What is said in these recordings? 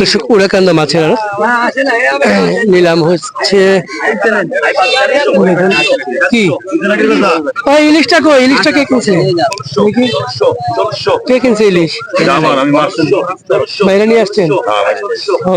দর্শক উড়াকান্দা মাছের নিলাম হচ্ছে কি? ও ইলিশটা কো ইলিশটা কে কিনছে? কে কিনছে ইলিশ? বাইরে নিয়ে আসছেন? ও।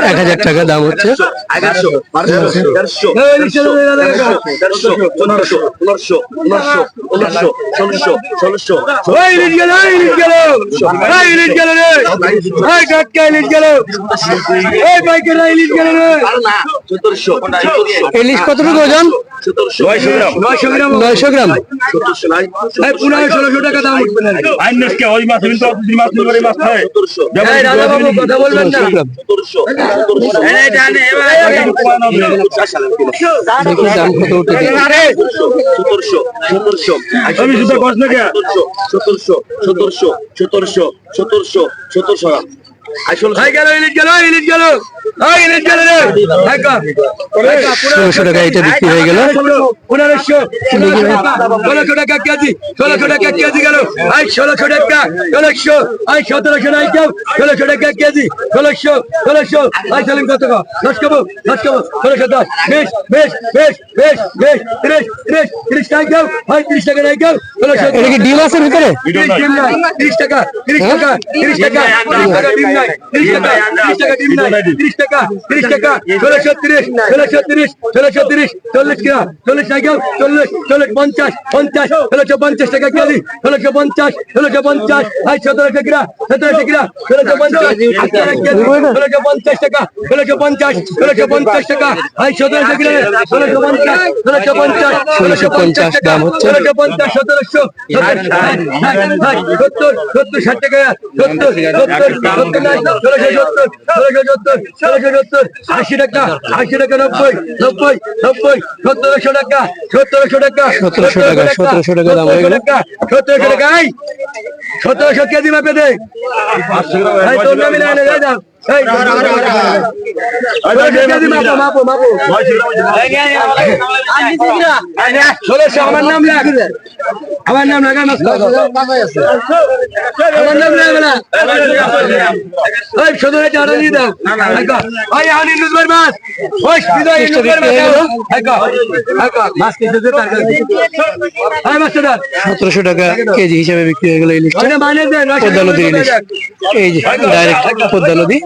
এক হাজার টাকা। দাম হচ্ছে। ইলিশ কতটুকু ওজন? নয়শো গ্রাম। ষোলোশো টাকা দাম ওই মাছ কিন্তু মাছ মাছ কথা বলবেন না। দাম কত উঠে সতেরোশো সতেরোশো আমি শুধু কষ্ট না কে? সতেরোশো সতেরোশো সতেরোশো সতেরোশো সতেরোশো আসলে ষোলোশো টাকা এটা বিক্রি হয়ে গেল পনেরোশো ষোলোশো টাকা কেজি ষোলোশো টাকা কেজি গেল আই ষোলোশো টাকা ষোলোশো আই সতেরোশো টাকা ষোলোশো টাকা কেজি ষোলোশো ষোলোশো আই সালিম কত দশ কবো দশ কবো ষোলোশো দশ বেশ বেশ বেশ বেশ বেশ তিরিশ তিরিশ তিরিশ টাকা দাও হয় তিরিশ টাকা নাই দাও ষোলোশো এটা কি ডিম আছে ভিতরে তিরিশ নাই টাকা ত্রিশ টাকা ত্রিশ টাকা তিরিশ টাকা ডিম নাই তিরিশ টাকা তিরিশ টাকা ডিম নাই তিরিশ টাকা তিরিশ টাকা ষোলোশো তিরিশ ষোলোশো তিরিশ ষোলোশো তিরিশ চল্লিশ কিনা চল্লিশ টাকা চল্লিশ চল্লিশ পঞ্চাশ পঞ্চাশ ষোলোশো পঞ্চাশ টাকা কেজি ষোলোশো পঞ্চাশ ষোলোশো পঞ্চাশ আই সতেরোশো কিনা সতেরোশো কিনা ষোলোশো পঞ্চাশ ষোলোশো পঞ্চাশ টাকা ষোলোশো পঞ্চাশ ষোলোশো পঞ্চাশ টাকা আই সতেরোশো কিনা ষোলোশো পঞ্চাশ ষোলোশো পঞ্চাশ ষোলোশো পঞ্চাশ দাম হচ্ছে? ষোলোশো পঞ্চাশ সতেরোশো সত্তর সত্তর ষাট টাকা সত্তর সত্তর সত্তর ষোলোশো সত্তর ষোলোশো সত্তর সত্তর আশি টাকা আশি টাকা নব্বই নব্বই নব্বই সত্তরশো টাকা সত্তরশো টাকা 1700 টাকা, 1700 টাকা দাম হয়ে গেল। সত্তরশো টাকা সতেরোশো কেজি মাপে দে তোর নামে না এনে দাও এই সতেরোশো কেজি মাপো মাপো মাপো আমার নাম লাগ আমার নাম লাগা না আমার নাম লাগবে না। ওই শুধু এটা অর্ডার দিয়ে দাও। ওই আনি নুজবার মাছ ওই বিদায় নুজবার মাছ মাছ কিনতে দে তার কাছে। ওই মাছটা দাও সতেরোশো টাকা কেজি হিসাবে বিক্রি হয়ে গেল ইলিশটা ওটা মানে দে পদ্মা নদীর ইলিশ। এই যে ডাইরেক্ট পদ্মা নদী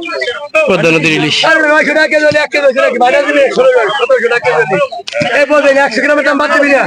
পদ্মা নদীর ইলিশ। আরে নয়শো টাকা কেজি হলে কেজি মানে দিবি। ষোলোশো টাকা কেজি। এই বলবেন একশো গ্রামের দাম বাদ দিবি না?